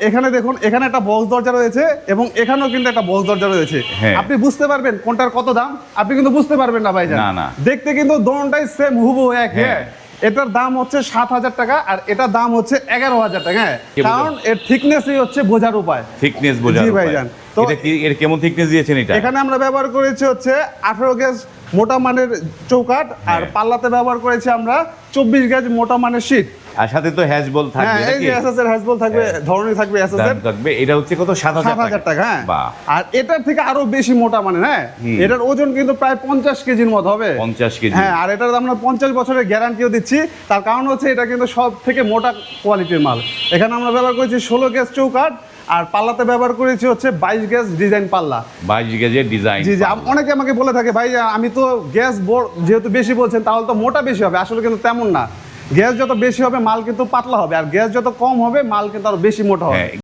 এখানে দেখুন এখানে একটা বক্স দরজা রয়েছে এবং এখানেও কিন্তু একটা বক্স দরজা রয়েছে হ্যাঁ। আপনি বুঝতে পারবেন কোনটার কত দাম আপনি কিন্তু বুঝতে পারবেন না ভাইজান না, না। দেখতে কিন্তু দোনটাই সেম হুবহু এক হ্যাঁ। হ্যাঁ এটার দাম হচ্ছে সাত হাজার টাকা আর এটার দাম হচ্ছে এগারো হাজার টাকা হ্যাঁ কারণ এর থিকনেসই হচ্ছে বোঝার উপায় থিকনেস বোঝার জি। ভাইজান। তো- এর কেমন থিকনেস দিয়েছেন এটা এখানে আমরা ব্যবহার করেছি হচ্ছে আঠারো গেজ মোটা মানের চৌকাট আর। পাল্লাতে ব্যবহার করেছি আমরা চব্বিশ গেজ মোটা মানের শীট আর সাথে তো হ্যাজ বল থাকবে হ্যাঁ এই নাকি? যে এসএস হ্যাজবল থাকবে ধরনের থাকবে এসএস এর দাম থাকবে এটা হচ্ছে কত? সাত সাত হাজার টাকা হ্যাঁ। আর এটার থেকে আরও বেশি মোটা মানে হ্যাঁ। এটার ওজন কিন্তু প্রায় পঞ্চাশ কেজির মতো হবে। পঞ্চাশ কেজি। হ্যাঁ আর এটার আমরা পঞ্চাশ বছরের গ্যারান্টিও দিচ্ছি। তার কারণ হচ্ছে এটা কিন্তু সব থেকে মোটা কোয়ালিটির মাল। এখানে আমরা ব্যবহার করেছি ষোলো গ্যাস চৌকাট আর পাল্লাতে ব্যবহার করেছি হচ্ছে বাইশ গ্যাস ডিজাইন পাল্লা। বাইশ গেজের ডিজাইন জি জি অনেকে আমাকে বলে থাকে ভাই আমি তো গ্যাস যেহেতু বেশি বলছেন তাহলে তো মোটা বেশি হবে। আসলে কিন্তু তেমন না। গ্যাস যত বেশি হবে, মাল কিন্তু পাতলা হবে। আর গ্যাস যত কম হবে, মাল কিন্তু আরও বেশি মোটা হবে। হ্যাঁ